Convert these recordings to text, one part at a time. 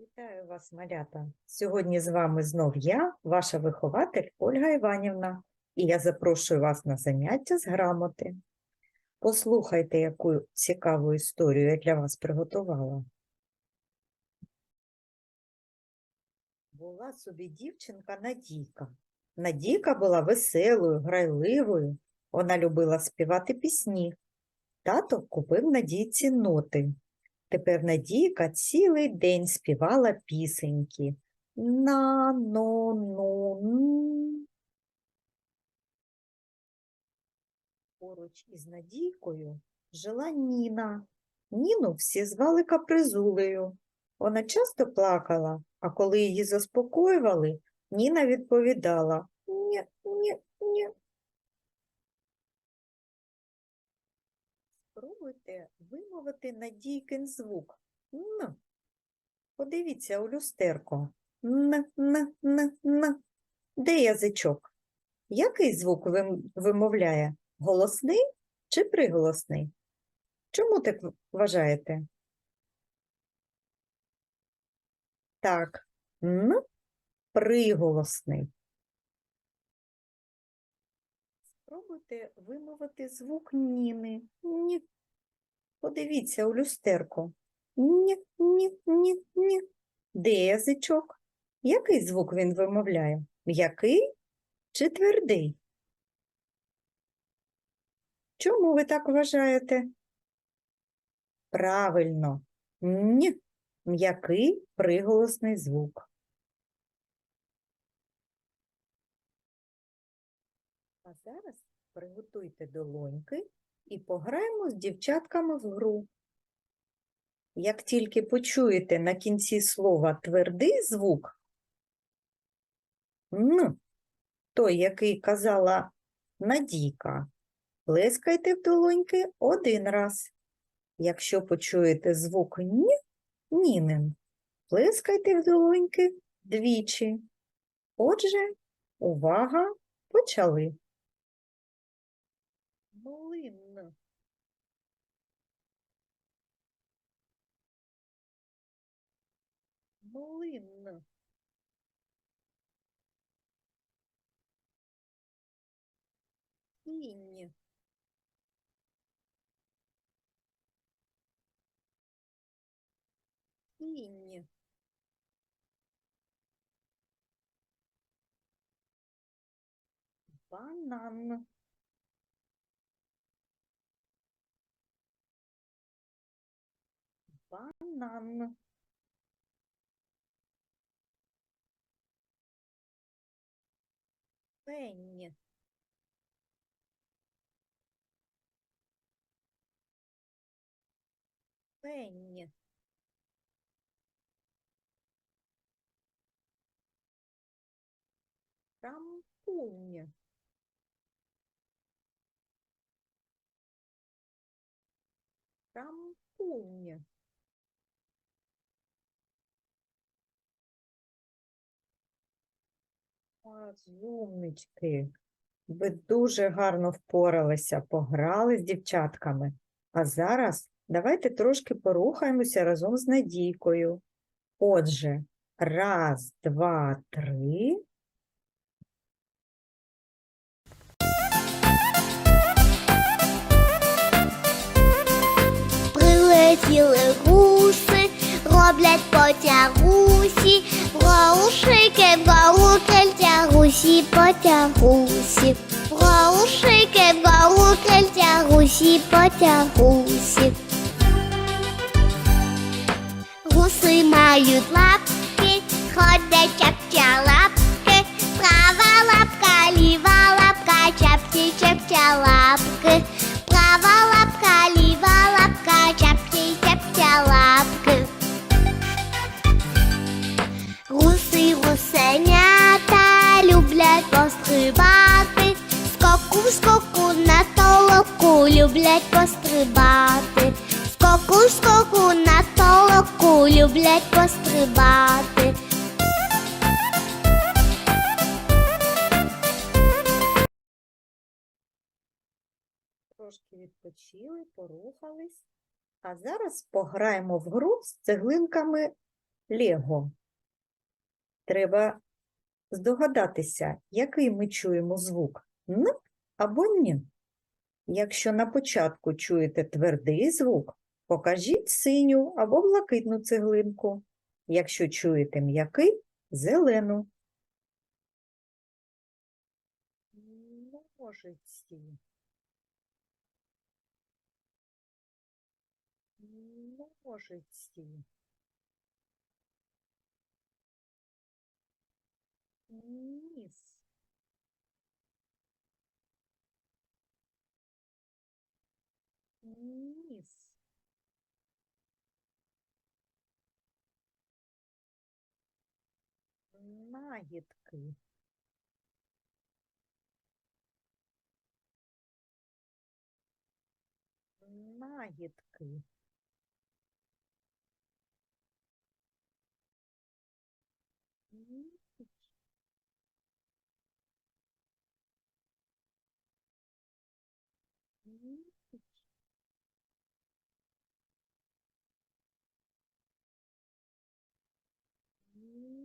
Вітаю вас, малята! Сьогодні з вами знов я, ваша вихователь Ольга Іванівна, і я запрошую вас на заняття з грамоти. Послухайте, яку цікаву історію я для вас приготувала. Була собі дівчинка Надійка. Надійка була веселою, грайливою. Вона любила співати пісні. Тато купив Надійці ноти. Тепер Надійка цілий день співала пісеньки. На, но, ну. Поруч із Надійкою жила Ніна. Ніну всі звали капризулею. Вона часто плакала, а коли її заспокоювали, Ніна відповідала «Ні, ні, ні». Спробуйте вимовити Надійкин звук. Н. Подивіться у люстерко. Н, н, н, н. Де язичок? Який звук вимовляє? Голосний чи приголосний? Чому так вважаєте? Так, н приголосний. Спробуйте вимовити звук Ніни. Ні. Подивіться у люстерко. Ні, ні, ні, ні. Де язичок? Який звук він вимовляє? М'який чи твердий? Чому ви так вважаєте? Правильно. Ні. М'який приголосний звук. А зараз приготуйте долоньки і пограємо з дівчатками в гру. Як тільки почуєте на кінці слова твердий звук, н, той, який казала Надійка, плескайте в долоньки один раз. Якщо почуєте звук ні, нінин, плескайте в долоньки двічі. Отже, увага, почали. Млин. Кінь. Кінь. Банан. Банан. regno regno campugna campugna Розумнички. Ви дуже гарно впоралися, пограли з дівчатками. А зараз давайте трошки порухаємося разом з Надійкою. Отже, раз, два, три. Прилетіли гуси, роблять потягусі, Гоушики, гоукельтя, гусі потягусі, Гоушики, гоукельтя, гусі потягусі. Гуси мають лапки, ходять чапча лапки, права лапка, ліва лапка, чапки, чапча лапки, права лапка, ліва люблять пострибати, скоку, скоку на толоку люблять пострибати, скоку, скоку на толоку люблять пострибати. Трошки відпочили, порухались. А зараз пограємо в гру з цеглинками Лего. Треба здогадатися, який ми чуємо звук Н або Н. Якщо на початку чуєте твердий звук, покажіть синю або блакитну цеглинку. Якщо чуєте м'який зелену. Ножиці. Ножиці. Ніс. Ніс. Нагідки. Нагідки.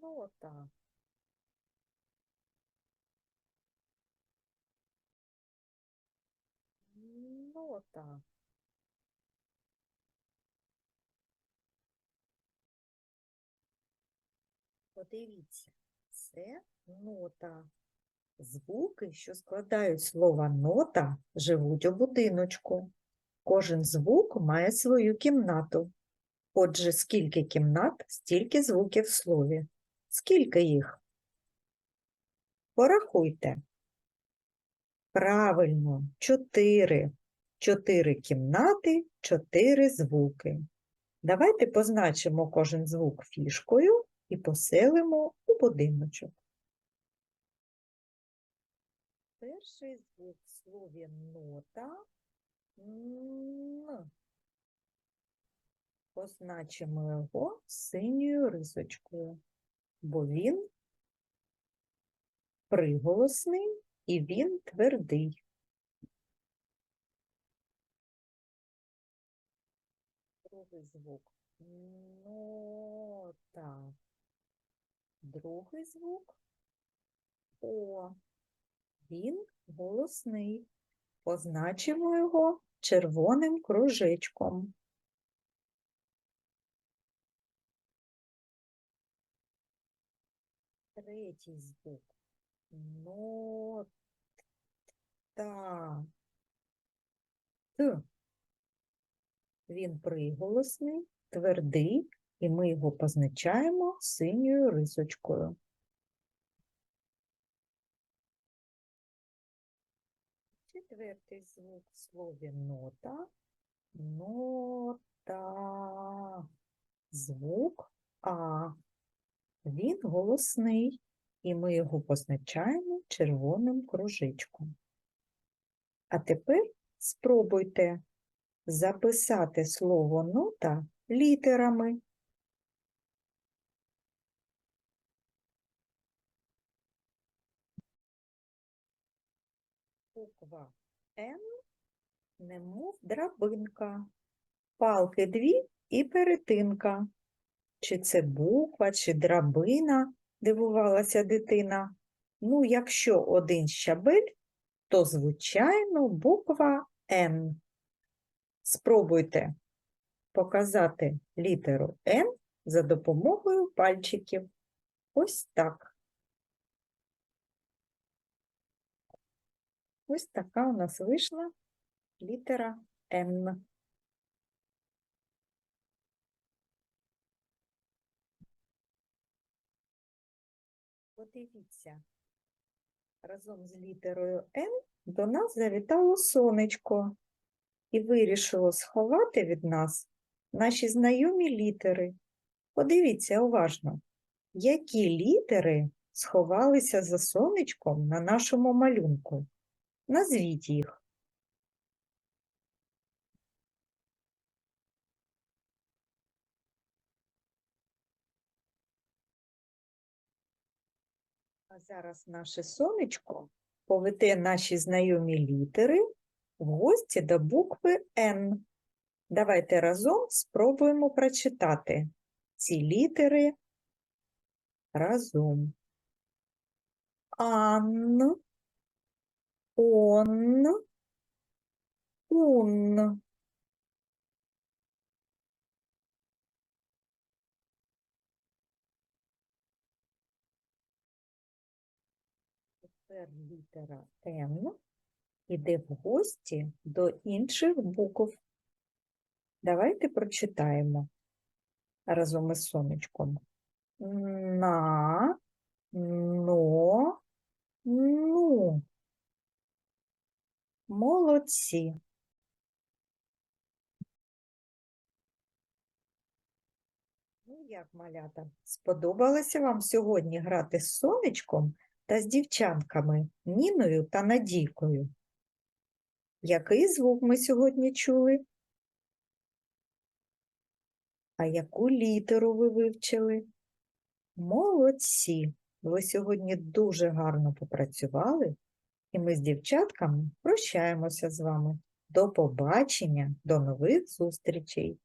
Нота. Нота. Подивіться, це нота. Звуки, що складають слово нота, живуть у будиночку. Кожен звук має свою кімнату. Отже, скільки кімнат, стільки звуків в слові. Скільки їх? Порахуйте. Правильно, чотири. Чотири кімнати, чотири звуки. Давайте позначимо кожен звук фішкою і поселимо у будиночок. Перший звук в слові нота Н. Позначимо його синьою рисочкою, бо він приголосний і він твердий. Другий звук нота. Другий звук О. Він голосний. Позначимо його червоним кружечком. Третій звук. Нота. Т. Він приголосний, твердий, і ми його позначаємо синьою рисочкою. Четвертий звук в слові нота. Нота. Звук А. Він голосний, і ми його позначаємо червоним кружечком. А тепер спробуйте записати слово нота літерами. Н, немов драбинка, палки дві і перетинка. Чи це буква, чи драбина, дивувалася дитина. Ну, якщо один щабель, то, звичайно, буква Н. Спробуйте показати літеру Н за допомогою пальчиків. Ось так. Ось така у нас вийшла літера Н. Подивіться, разом з літерою Н до нас завітало сонечко і вирішило сховати від нас наші знайомі літери. Подивіться уважно, які літери сховалися за сонечком на нашому малюнку. Назвіть їх. А зараз наше сонечко поведе наші знайомі літери в гості до букви Н. Давайте разом спробуємо прочитати. ці літери разом. Ан, он, ун. Тепер літера Н іде в гості до інших букв. Давайте прочитаємо разом із сонечком. На, но, ну. Молодці. Ну як, малята, сподобалося вам сьогодні грати з сонечком та з дівчанками Ніною та Надійкою? Який звук ми сьогодні чули? А яку літеру ви вивчили? Молодці! Ви сьогодні дуже гарно попрацювали, і ми з дівчатками прощаємося з вами. До побачення, до нових зустрічей!